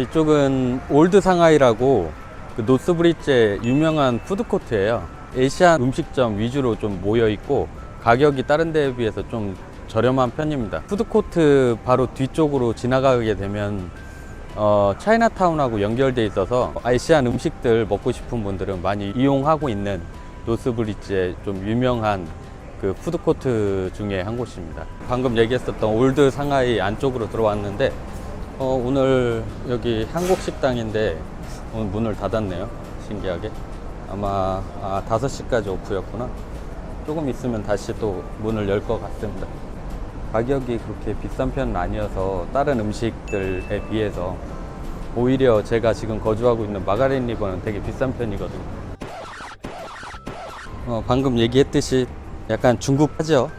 이쪽은 올드 상하이라고 그 노스브릿지의 유명한 푸드코트예요. 에이시안 음식점 위주로 좀 모여 있고 가격이 다른 데에 비해서 좀 저렴한 편입니다. 푸드코트 바로 뒤쪽으로 지나가게 되면 어, 차이나타운하고 연결돼 있어서 아시안 음식들 먹고 싶은 분들은 많이 이용하고 있는 노스브릿지의 좀 유명한 그 푸드코트 중에 한 곳입니다. 방금 얘기했었던 올드 상하이 안쪽으로 들어왔는데 어, 오늘 여기 한국 식당인데 오늘 문을 닫았네요. 신기하게. 아마 아, 5시까지 오프였구나. 조금 있으면 다시 또 문을 열 것 같습니다. 가격이 그렇게 비싼 편은 아니어서 다른 음식들에 비해서 오히려 제가 지금 거주하고 있는 마가린 리버는 되게 비싼 편이거든요. 어, 방금 얘기했듯이 약간 중국 하죠.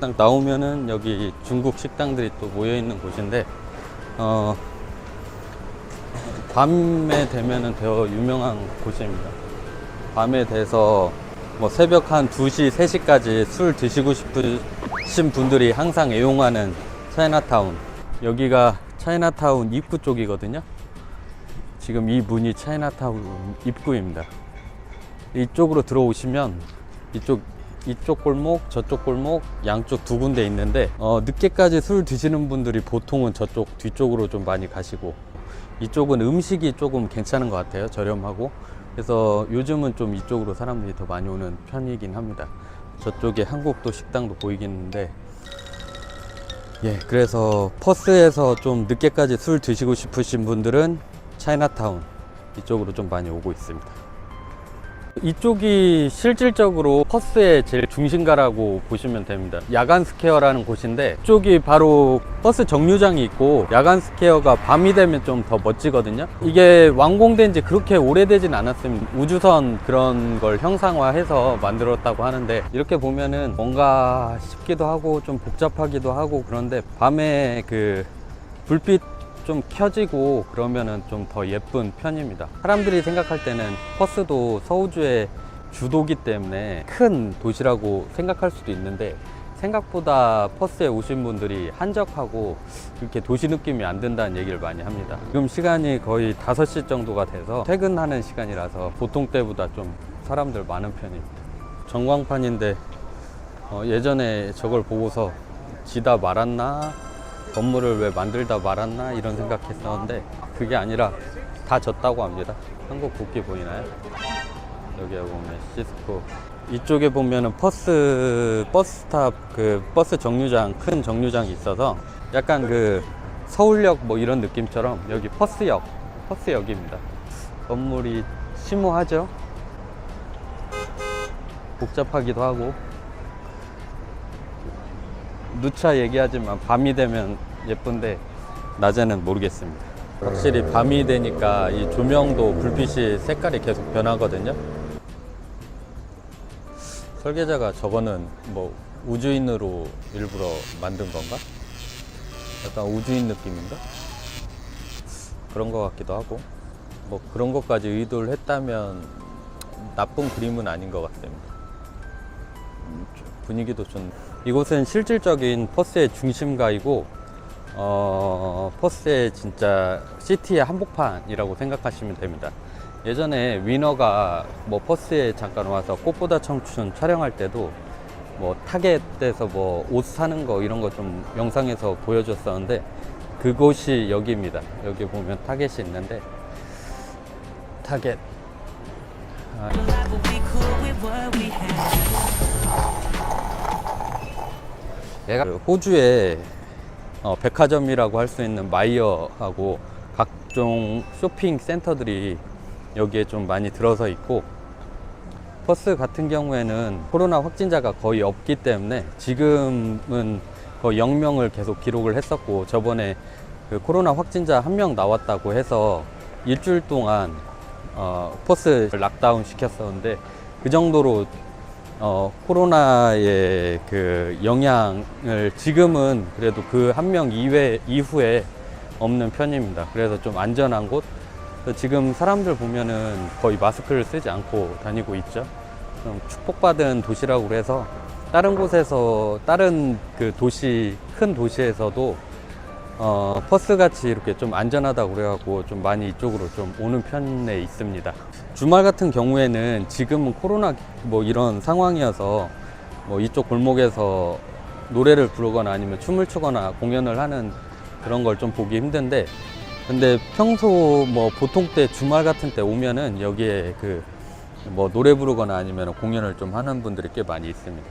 딱 나오면은 여기 중국 식당들이 또 모여 있는 곳인데 어, 밤에 되면은 더 유명한 곳입니다. 밤에 돼서 뭐 새벽 한 2시, 3시까지 술 드시고 싶으신 분들이 항상 애용하는 차이나타운. 여기가 차이나타운 입구 쪽이거든요. 지금 이 문이 차이나타운 입구입니다. 이쪽으로 들어오시면 이쪽 이쪽 골목, 저쪽 골목, 양쪽 두 군데 있는데 어, 늦게까지 술 드시는 분들이 보통은 저쪽 뒤쪽으로 좀 많이 가시고 이쪽은 음식이 조금 괜찮은 것 같아요. 저렴하고 그래서 요즘은 좀 이쪽으로 사람들이 더 많이 오는 편이긴 합니다. 저쪽에 한국도 식당도 보이긴 했는데 예, 그래서 퍼스에서 좀 늦게까지 술 드시고 싶으신 분들은 차이나타운 이쪽으로 좀 많이 오고 있습니다. 이쪽이 실질적으로 퍼스의 제일 중심가라고 보시면 됩니다. 야간 스퀘어라는 곳인데 이쪽이 바로 버스 정류장이 있고 야간 스퀘어가 밤이 되면 좀 더 멋지거든요. 이게 완공된 지 그렇게 오래되진 않았습니다. 우주선 그런 걸 형상화해서 만들었다고 하는데 이렇게 보면은 뭔가 싶기도 하고 좀 복잡하기도 하고 그런데 밤에 그 불빛 좀 켜지고 그러면은 좀 더 예쁜 편입니다. 사람들이 생각할 때는 퍼스도 서우주의 주도기 때문에 큰 도시라고 생각할 수도 있는데 생각보다 퍼스에 오신 분들이 한적하고 이렇게 도시 느낌이 안 든다는 얘기를 많이 합니다. 지금 시간이 거의 5시 정도가 돼서 퇴근하는 시간이라서 보통 때보다 좀 사람들 많은 편입니다. 전광판인데 어, 예전에 저걸 보고서 지다 말았나 건물을 왜 만들다 말았나 이런 생각했었는데 그게 아니라 다 졌다고 합니다. 한국 국기 보이나요? 여기에 보면 시스코 이쪽에 보면은 버스 버스 스탑 그 버스 정류장 큰 정류장이 있어서 약간 그 서울역 뭐 이런 느낌처럼 여기 퍼스역 퍼스역입니다. 건물이 심오하죠? 복잡하기도 하고 누차 얘기하지만 밤이 되면 예쁜데 낮에는 모르겠습니다. 확실히 밤이 되니까 이 조명도 불빛이 색깔이 계속 변하거든요. 설계자가 저거는 뭐 우주인으로 일부러 만든 건가? 약간 우주인 느낌인가? 그런 것 같기도 하고 뭐 그런 것까지 의도를 했다면 나쁜 그림은 아닌 것 같습니다. 분위기도 좀 이곳은 실질적인 퍼스의 중심가이고 어, 퍼스의 진짜 시티의 한복판이라고 생각하시면 됩니다. 예전에 위너가 뭐 퍼스에 잠깐 와서 꽃보다 청춘 촬영할 때도 뭐 타겟에서 뭐 옷 사는 거 이런 거 좀 영상에서 보여줬었는데 그곳이 여기입니다. 여기 보면 타겟이 있는데 타겟 아, 얘가 그 호주의 어, 백화점이라고 할 수 있는 마이어하고 각종 쇼핑 센터들이 여기에 좀 많이 들어서 있고 퍼스 같은 경우에는 코로나 확진자가 거의 없기 때문에 지금은 거의 0명을 계속 기록을 했었고 저번에 그 코로나 확진자 한 명 나왔다고 해서 일주일 동안 어, 퍼스 락다운 시켰었는데 그 정도로 어, 코로나의 그 영향을 지금은 그래도 그 한 명 이외 이후에 없는 편입니다. 그래서 좀 안전한 곳. 지금 사람들 보면은 거의 마스크를 쓰지 않고 다니고 있죠. 좀 축복받은 도시라고 해서 다른 곳에서 다른 그 도시 큰 도시에서도 어, 퍼스 같이 이렇게 좀 안전하다고 그래갖고 좀 많이 이쪽으로 좀 오는 편에 있습니다. 주말 같은 경우에는 지금은 코로나 뭐 이런 상황이어서 뭐 이쪽 골목에서 노래를 부르거나 아니면 춤을 추거나 공연을 하는 그런 걸 좀 보기 힘든데 근데 평소 뭐 보통 때 주말 같은 때 오면은 여기에 그 뭐 노래 부르거나 아니면 공연을 좀 하는 분들이 꽤 많이 있습니다.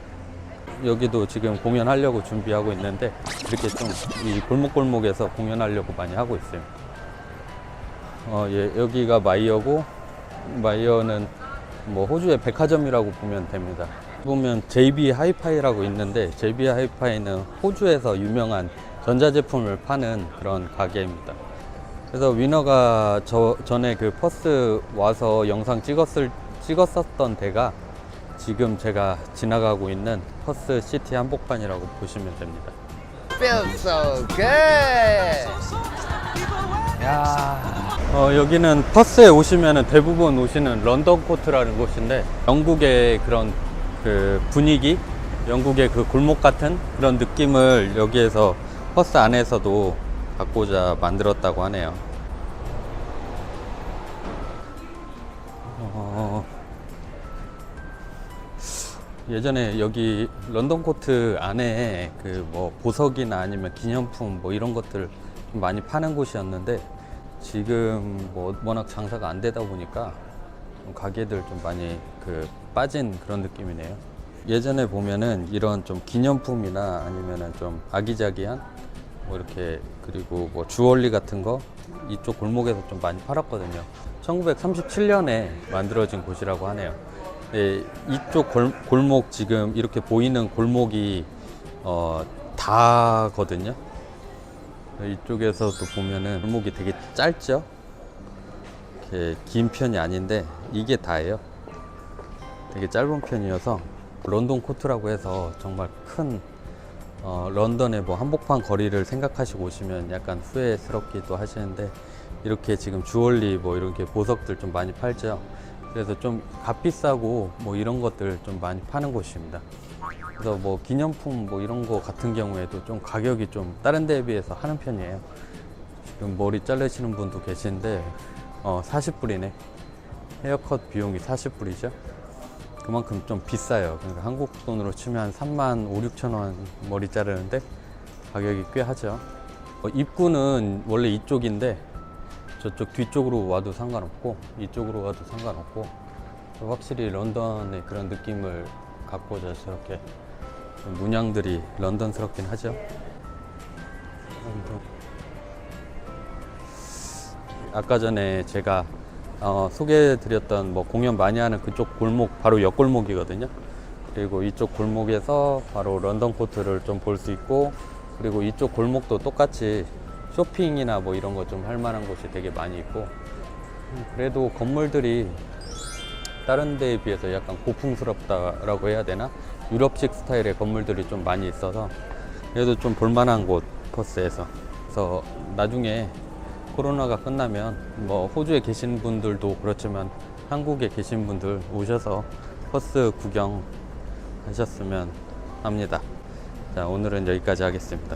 여기도 지금 공연하려고 준비하고 있는데 이렇게 좀 이 골목골목에서 공연하려고 많이 하고 있어요. 어, 예, 여기가 마이어고 마이어는 뭐 호주의 백화점이라고 보면 됩니다. 보면 JB 하이파이라고 있는데 JB 하이파이는 호주에서 유명한 전자제품을 파는 그런 가게입니다. 그래서 위너가 저 전에 그 퍼스 와서 영상 찍었을 찍었었던 데가 지금 제가 지나가고 있는 퍼스 시티 한복판이라고 보시면 됩니다. Feels so good. 야, 어, 여기는 퍼스에 오시면 대부분 오시는 런던 코트라는 곳인데 영국의 그런 그 분위기, 영국의 그 골목 같은 그런 느낌을 여기에서 퍼스 안에서도 갖고자 만들었다고 하네요. 예전에 여기 런던 코트 안에 그 뭐 보석이나 아니면 기념품 뭐 이런 것들 좀 많이 파는 곳이었는데 지금 뭐 워낙 장사가 안 되다 보니까 좀 가게들 좀 많이 그 빠진 그런 느낌이네요. 예전에 보면은 이런 좀 기념품이나 아니면은 좀 아기자기한 뭐 이렇게 그리고 뭐 주얼리 같은 거 이쪽 골목에서 좀 많이 팔았거든요. 1937년에 만들어진 곳이라고 하네요. 네, 이쪽 골, 골목 지금 이렇게 보이는 골목이 어, 다거든요. 이쪽에서도 보면은 골목이 되게 짧죠. 이렇게 긴 편이 아닌데 이게 다예요. 되게 짧은 편이어서 런던 코트라고 해서 정말 큰 어, 런던의 뭐 한복판 거리를 생각하시고 오시면 약간 후회스럽기도 하시는데 이렇게 지금 주얼리 뭐 이렇게 보석들 좀 많이 팔죠. 그래서 좀 값비싸고 뭐 이런 것들 좀 많이 파는 곳입니다. 그래서 뭐 기념품 뭐 이런 거 같은 경우에도 좀 가격이 좀 다른 데에 비해서 하는 편이에요. 지금 머리 자르시는 분도 계신데 어 40불이네. 헤어컷 비용이 40불이죠. 그만큼 좀 비싸요. 그러니까 한국 돈으로 치면 한 3만 5, 6천 원 머리 자르는데 가격이 꽤 하죠. 어, 입구는 원래 이쪽인데 저쪽 뒤쪽으로 와도 상관없고 이쪽으로 와도 상관없고 확실히 런던의 그런 느낌을 갖고자 저렇게 좀 문양들이 런던스럽긴 하죠. 아까 전에 제가 어, 소개해드렸던 뭐 공연 많이 하는 그쪽 골목 바로 옆 골목이거든요. 그리고 이쪽 골목에서 바로 런던 코트를 좀 볼 수 있고 그리고 이쪽 골목도 똑같이 쇼핑이나 뭐 이런 거 좀 할 만한 곳이 되게 많이 있고 음, 그래도 건물들이 다른 데에 비해서 약간 고풍스럽다라고 해야 되나 유럽식 스타일의 건물들이 좀 많이 있어서 그래도 좀 볼만한 곳 퍼스에서 그래서 나중에 코로나가 끝나면 뭐 호주에 계신 분들도 그렇지만 한국에 계신 분들 오셔서 퍼스 구경 하셨으면 합니다. 자 오늘은 여기까지 하겠습니다.